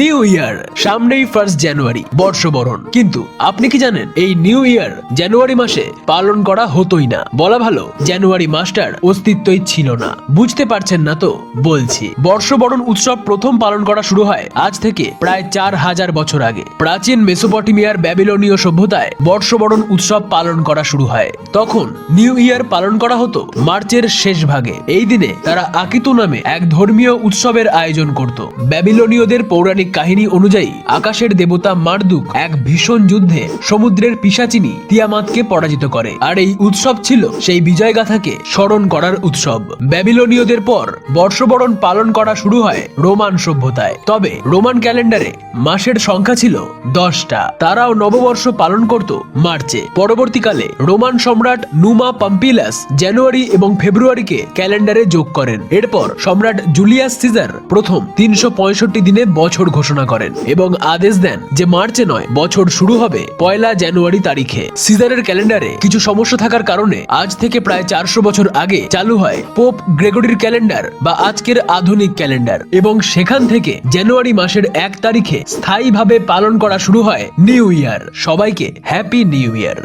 New year সামনেই first January বর্ষবরণ। কিন্তু আপনি কি জানেন, এই নিউ ইয়ার জানুয়ারি মাসে পালন করা হতোই না। বলা ভালো জানুয়ারি মাসটার অস্তিত্বই ছিল না। বুঝতে পারছেন না তো? বলছি, বর্ষবরণ উৎসব প্রথম পালন করা শুরু হয় আজ থেকে প্রায় চার হাজার বছর আগে। প্রাচীন মেসোপটেমিয়ার ব্যাবিলনীয় সভ্যতায় বর্ষবরণ উৎসব পালন করা শুরু হয়। তখন নিউ ইয়ার পালন করা হতো মার্চের শেষ ভাগে। এই দিনে তারা আকিতু নামে এক ধর্মীয় উৎসবের আয়োজন করত। ব্যাবিলনীয়দের পৌরাণিক কাহিনী অনুযায়ী, আকাশের দেবতা মার্দুক এক ভীষণ যুদ্ধে সমুদ্রের পিসাচিনী তিয়ামাতকে পরাজিত করে। আর এই উৎসব ছিল সেই বিজয়গাথাকে স্মরণ করার উৎসব। ব্যাবিলনীয়দের পর বর্ষবরণ পালন করা শুরু হয় রোমান সভ্যতায়। তবে রোমান ক্যালেন্ডারে মাসের সংখ্যা ছিল দশটা। তারাও নববর্ষ পালন করত মার্চে। পরবর্তীকালে রোমান সম্রাট নুমা পাম্পিলাস জানুয়ারি এবং ফেব্রুয়ারিকে ক্যালেন্ডারে যোগ করেন। এরপর সম্রাট জুলিয়াস সিজার প্রথম তিনশো পঁয়ষট্টি দিনে বছর ঘোষণা করেন এবং আদেশ দেন যে মার্চে নয়, বছর শুরু হবে পয়লা জানুয়ারি তারিখে। সিজারের ক্যালেন্ডারে কিছু সমস্যা থাকার কারণে আজ থেকে প্রায় চারশো বছর আগে চালু হয় পোপ গ্রেগরির ক্যালেন্ডার বা আজকের আধুনিক ক্যালেন্ডার এবং সেখান থেকে জানুয়ারি মাসের এক তারিখে স্থায়ীভাবে পালন করা শুরু হয় নিউ ইয়ার। সবাইকে হ্যাপি নিউ ইয়ার।